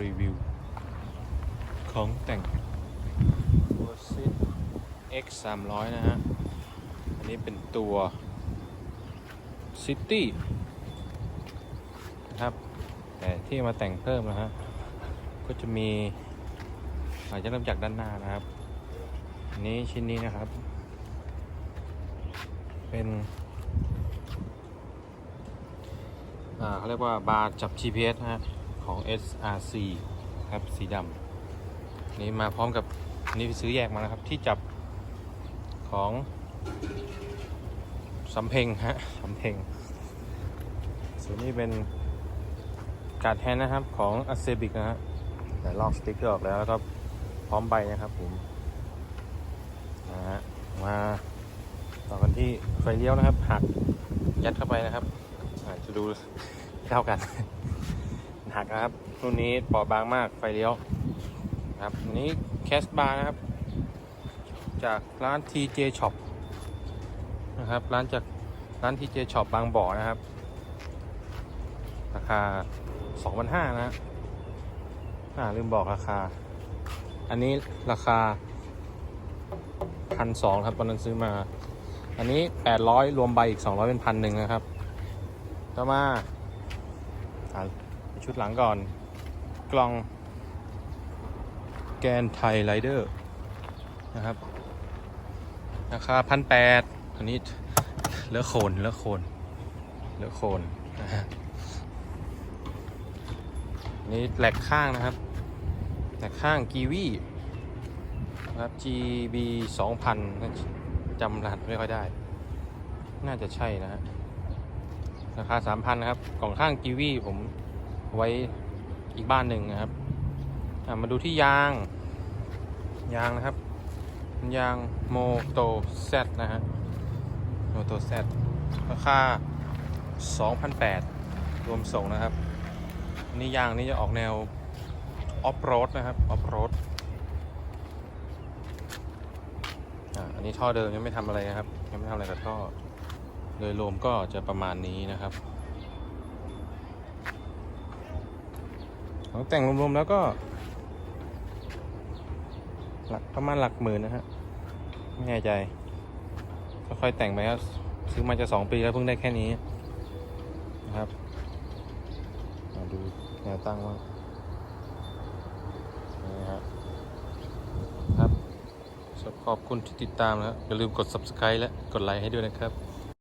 รีวิว ของแต่งตัวซิด X 300นะฮะ อันนี้เป็นตัว City นะครับ แต่ที่มาแต่งเพิ่มนะฮะ ก็จะมีอาจจะเริ่มจากด้านหน้านะครับ อันนี้ชิ้นนี้นะครับ เป็น อ่า เขาเรียกว่าบาร์จับ GPS ฮะของ SRC ครับสีดำนี่มาพร้อมกับนนี้ไปซื้อแยกมานะครับ ที่จับของสำเพ็งฮะสำเพ็งส่วนนี้เป็นการ์ดแฮนนะครับของ a c e b i c นะฮะแต่ลอกสติ๊กเกอร์ออกแล้วแล้วก็พร้อมใบนะครับผมนะฮะมาต่อกันที่ไฟเลี้ยวนะครับหักยัดเข้าไปนะครับ จะดูเท่ากันหักนะครับรุ่นนี้เปราะบางมากไฟเลี้ยวครับอันนี้แคสบาร์นะครับ จากร้าน TJ Shop นะครับร้านจากร้าน TJ Shop บางบ่อนะครับ ราคา2,500นะฮะอ่าลืมบอกราคา อันนี้ราคา1,200ครับตอนนั้นซื้อมา อันนี้ 800 รวมใบอีก 200 เป็นพันหนึ่งนะครับ ต่อมาอ่าชุดหลังก่อน กล่องแกนไทยไรเดอร์นะครับราคาพันแปดอันนี้เลอะโคนเลอะโคนเลอะโคนนะฮะอันนี่แหลกข้างนะครับแหลกข้างกีวีนะครับ GB 2000จำรหัสไม่ค่อยได้ น่าจะใช่นะฮะ ราคา3,000นะครับ กล่องข้างกีวีผมไว้อีกบ้านหนึ่งนะครับมาดูที่ยาง ยางนะครับ ยางโมโตเซนะฮะโมโตเซราคา2,800รวมส่งนะครับ นี่ยางนี่จะออกแนวออฟโรดนะครับออฟโรดอันนี้ท่อเดิมยังไม่ทำอะไรนะครับ ยังไม่ทำอะไรกับท่อ โดยรวมก็จะประมาณนี้นะครับ ของแต่งรวมๆแล้วก็ หลักประมาณหลักหมื่นนะฮะ ไม่แน่ใจ ค่อยๆแต่งไปครับ ซื้อมาจะสองปีแล้วเพิ่งได้แค่นี้นะครับมาดูแนวตั้งว่านี่ฮะครับขอบคุณที่ติดตามนะครับอย่าลืมกด subscribe และกดไลค์ให้ด้วยนะครับ